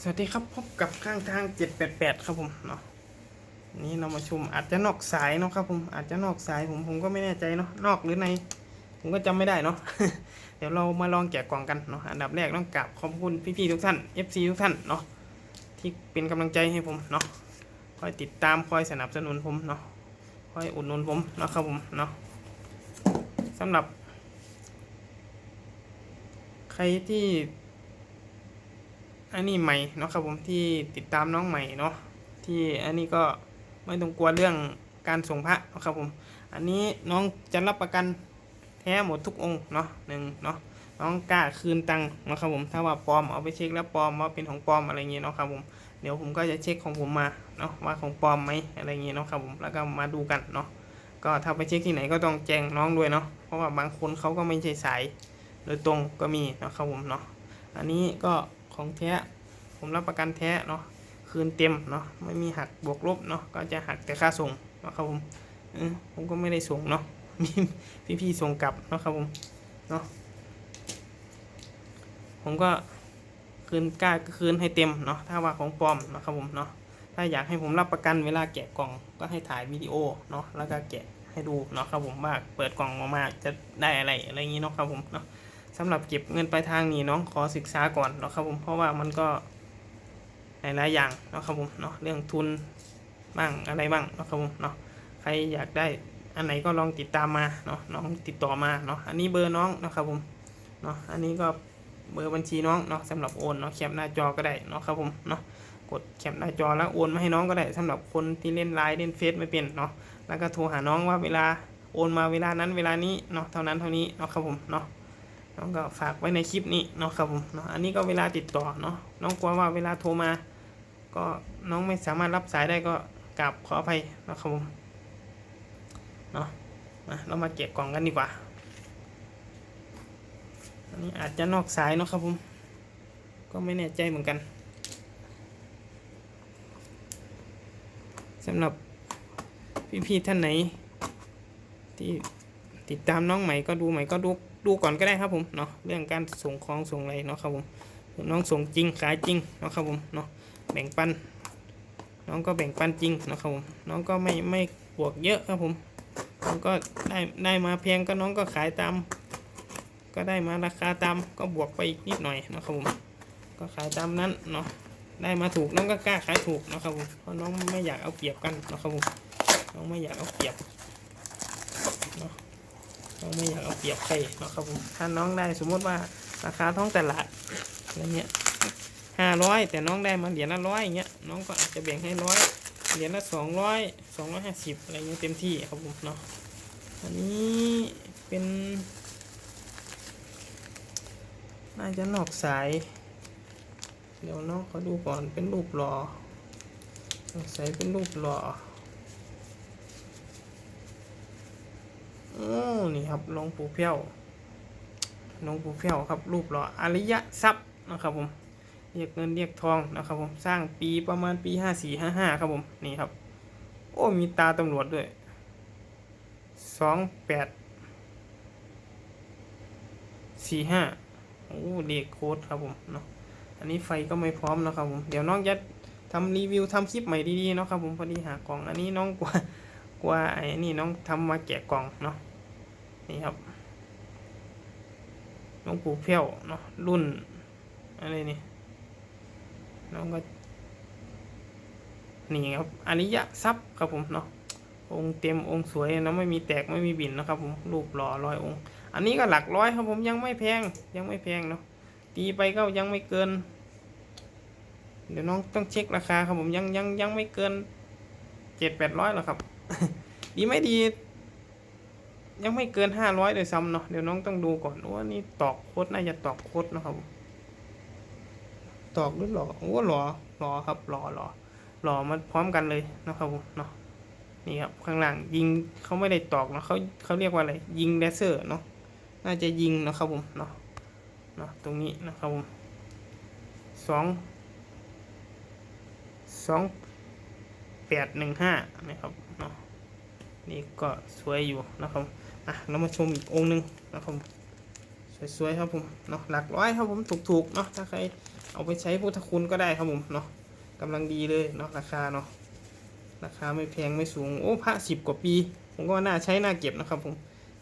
สวัสดีครับพบกับข้างทาง 788 ครับผมเนาะนี่เรามาชมอาจจะนอกสายเนาะครับผมอาจจะนอกสายผมผมก็ไม่แน่ใจเนาะนอกหรือใน ผมก็จำไม่ได้เนาะเดี๋ยวเรามาลองแกะกล่องกันเนาะอันดับแรกต้องกราบขอบคุณพี่ๆทุกท่าน FC ทุกท่านเนาะที่เป็นกำลังใจให้ผมเนาะคอยติดตามคอยสนับสนุนผมเนาะคอยอุดหนุนผมเนาะครับผมเนาะสำหรับ ใครที่ อันนี้ใหม่เนาะครับผมที่ติดตามน้องใหม่เนาะที่อันนี้ก็ไม่ต้องกลัวเรื่องการส่งพระเนาะครับผม อันนี้น้องจะรับประกันแท้หมดทุกองค์เนาะหนึ่งเนาะน้องกล้าคืนตังค์นะครับผมถ้าว่าปลอมเอาไปเช็คแล้วปลอมว่าเป็นของปลอมอะไรเงี้ยเนาะครับผมเดี๋ยวผมก็จะเช็คของผมมาเนาะว่าของปลอมไหมอะไรเงี้ยเนาะครับผมแล้วก็มาดูกันเนาะก็ถ้าไปเช็คที่ไหนก็ต้องแจ้งน้องด้วยเนาะเพราะว่าบางคนเขาก็ไม่ใช่สายโดยตรงก็มีนะครับผมเนาะอันนี้ก็ ของแท้ ผมรับประกันแท้เนาะคืนเต็มเนาะไม่มีหักบวกลบเนาะก็จะหักแต่ค่าส่งนะครับผมอผมก็ไม่ได้ส่งเนาะมีพี่ๆส่งกลับนะครับผมเนาะผมก็คืนกล้าคืนให้เต็มเนาะถ้าว่าของปลอมนะครับผมเนาะถ้าอยากให้ผมรับประกันเวลาแกะกล่องก็ให้ถ่ายวิดีโอเนาะแล้วก็แกะให้ดูเนาะครับผมว่าเปิดกล่องออกมาจะได้อะไรอะไรอย่างนี้เนาะครับผมเนาะ สำหรับเก็บเงินปลายทางนี่น้องขอศึกษาก่อนเนาะครับผมเพราะว่ามันก็หลายๆอย่างเนาะครับผมเนาะเรื่องทุนบ้างอะไรบ้างเนาะครับผมเนาะใครอยากได้อันไหนก็ลองติดตามมาเนาะน้องติดต่อมาเนาะอันนี้เบอร์น้องเนาะครับผมเนาะอันนี้ก็เบอร์บัญชีน้องเนาะสำหรับโอนเนาะแคปหน้าจอก็ได้เนาะครับผมเนาะกดแคปหน้าจอแล้วโอนมาให้น้องก็ได้สำหรับคนที่เล่นไลน์เล่นเฟซไม่เป็นเนาะแล้วก็โทรหาน้องว่าเวลาโอนมาเวลานั้นเวลานี้เนาะเท่านั้นเท่านี้เนาะครับผมเนาะ น้องก็ฝากไว้ในคลิปนี้เนาะครับผมเนาะอันนี้ก็เวลาติดต่อเนาะน้องกลัวว่าเวลาโทรมา ก็น้องไม่สามารถรับสายได้ก็กราบขออภัยเนาะครับผมเนาะมาเรามาเก็บกล่องกันดีกว่า อันนี้อาจจะนอกสายเนาะครับผม ก็ไม่แน่ใจเหมือนกันสำหรับพี่ๆท่านไหน ที่ติดตามน้องใหม่ก็ดูใหม่ก็ดู ดูก่อนก็ได้ครับผมเนาะเรื่องการส่งของส่งอะไรเนาะครับผมน้องส่งจริงขายจริงเนาะครับผมเนาะแบ่งปัน น้องก็แบ่งปันจริงเนาะครับผมน้องก็ไม่ไม่บวกเยอะครับผมน้องก็ได้ได้มาเพียงก็น้องก็ขายตาม ก็ได้มาราคาตามก็บวกไปอีกนิดหน่อยเนาะครับผมก็ขายตามนั้นเนาะได้มาถูกน้องก็กล้าขายถูกเนาะครับผมเพราะน้องไม่อยากเอาเปรียบกันเนาะครับผมน้องไม่อยากเอาเปรียบน้ องไม่อยากเอาเปรียบใครเนาะครับผมถ้าน้องได้สมมติว่าราคาท้องตลาดอะไรเงี้ยห้าร้อยแต่น้องได้มาเหรียญละร้อยอย่างเงี้ยน้องก็อาจจะแบ่งให้ร้อยเหรียญละสองร้อยสองร้อยห้าสิบอะไรเงี้ยเต็มที่ครับผมเนาะอันนี้เป็นน่าจะนอกสาย เดี๋ยวน้องเขาดูก่อนเป็นรูปหล่อนอสายเป็นรูปหล่อ โอ้นี่ครับหลวงปู่เพี้ยวหลวงปู่เพี้ยวครับ รูปหล่ออริยทรัพย์นะครับผมเรียกเงินเรียกทองนะครับผมสร้างปีประมาณปีห้าสี่ห้าห้าครับผมนี่ครับ โอ้มีตาตำรวจด้วยสองแปดสี่ห้าโอ้เลขโค้ดครับผมเนาะอันนี้ไฟก็ไม่พร้อมนะครับผม เดี๋ยวน้องจะทำรีวิวทำคลิปใหม่ดีๆเนาะครับผมพอดีหากล่องอันนี้น้องกลัว กลัวไอ้นี่น้องทำมาแกะกล่องเนาะนี่ครับหลวงปูเพี้ยวเนาะรุ่นอะไรนี่น้องก็นี่ครับอริยทรัพย์ครับผมเนาะองค์เต็มองค์สวยนะไม่มีแตกไม่มีบินนะครับผมรูปหล่อร้อยองค์ อันนี้ก็หลักร้อยครับผมยังไม่แพงยังไม่แพงเนาะตีไปก็ยังไม่เกิน เดี๋ยวน้องต้องเช็คราคาครับผมยังยังยังไม่เกินเจ็ดแปดร้อยหรอครับ ดีไม่ดี ยังไม่เกินห้าร้อยเลยซ้ำเนาะเดี๋ยวน้องต้องดูก่อนว่านี่ตอกโคตรน่าจะตอกโคตรนะครับ ตอกหรือหล่อโอ้หล่อหล่อครับหล่อหล่อหล่อมันพร้อมกันเลยนะครับผมเนาะนี่ครับข้างหลังยิงเขาไม่ได้ตอกเนาะเขาเขาเรียกว่าอะไรยิงเลเซอร์เนาะน่าจะยิงนะครับผมเนาะเนาะตรงนี้นะครับผมสองสอง แปดหนึ่งห้านะครับเนาะนี่ก็สวยอยู่นะครับอะเรามาชมอีกองค์หนึ่งนะครับสวยๆครับผมเนาะหลักร้อยครับผมถูกๆเนาะถ้าใครเอาไปใช้พุทธคุณก็ได้ครับผมเนาะกำลังดีเลยเนาะราคาเนาะราคาไม่แพงไม่สูงโอ้พระสิบกว่าปี ผมก็น่าใช้น่าเก็บนะครับผม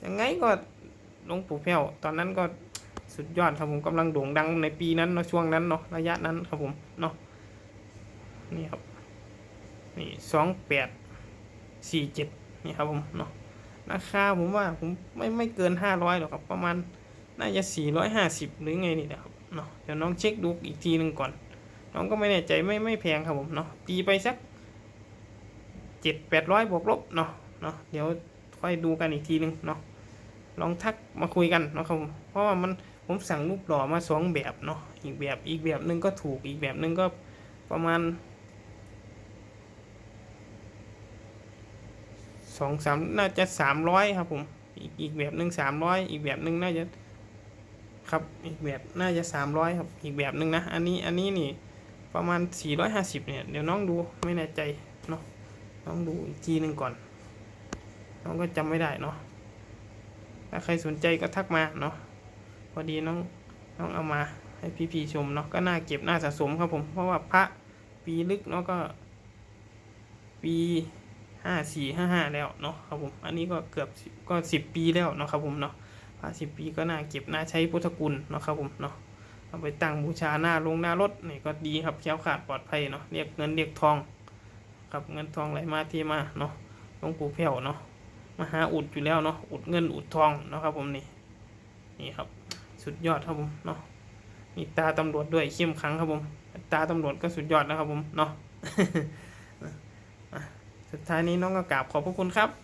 ยังไงก็หลวงปู่แพ้วตอนนั้นก็สุดยอดครับผมกำลังโด่งดังในปีนั้นเนาะช่วงนั้นเนาะระยะนั้นครับผมเนาะนี่ครับ นี่สองแปดสี่เจ็ดนี่ครับผมเนาะราคาผมว่าผมไม่ไม่เกินห้าร้อยหรอกครับประมาณน่าจะ450หรือไงนี่นะครับเนาะเดี๋ยวน้องเช็คดูอีกทีหนึ่งก่อน น้องก็ไม่แน่ใจไม่ไม่แพงครับผมเนาะตีไปสัก7 800บวกลบเนาะเนาะเดี๋ยวค่อยดูกันอีกทีหนึ่งเนาะลองทักมาคุยกันเนาะครับผมเพราะว่ามันผมสั่งรูปหล่อมาสองแบบเนาะอีกแบบอีกแบบหนึ่งก็ถูกอีกแบบหนึ่งก็ประมาณ สองสามน่าจะสามร้อยครับผม อีกอีกแบบหนึ่งสามร้อยอีกแบบหนึ่งน่าจะครับอีกแบบน่าจะสามร้อยครับอีกแบบหนึ่งนะ อันนี้อันนี้นี่ประมาณสี่ร้อยห้าสิบเนี่ยเดี๋ยวน้องดูไม่แน่ใจเนาะน้องดูอีกทีหนึ่งก่อน น้องก็จำไม่ได้เนาะถ้าใครสนใจก็ทักมาเนาะพอดีน้องน้องเอามาให้พี่ๆชมเนาะก็น่าเก็บน่าสะสมครับผมเพราะว่าพระปีลึกเนาะก็ปี ห้าสี่ห้าห้าแล้วเนาะครับผมอันนี้ก็เกือบก็สิบปีแล้วเนาะครับผมเนาะห้าสิบปีก็น่าเก็บน่าใช้พุทธคุณเนาะครับผมเนาะเอาไปตั้งบูชาหน้าลงหน้ารถนี่ก็ดีครับแคล้วขาดปลอดภัยเนาะเรียกเงินเรียกทองครับเงินทองไหลมาที่มาเนาะหลวงปู่แผ่วเนาะมาหาอุดอยู่แล้วเนาะอุดเงินอุดทองเนาะครับผมนี่นี่ครับสุดยอดครับผมเนาะมีตาตำรวจด้วยเข้มขังครับผม ตาตำรวจก็สุดยอดนะครับผมเนาะ สุดท้ายนี้น้องก็กราบขอบพระคุณครับ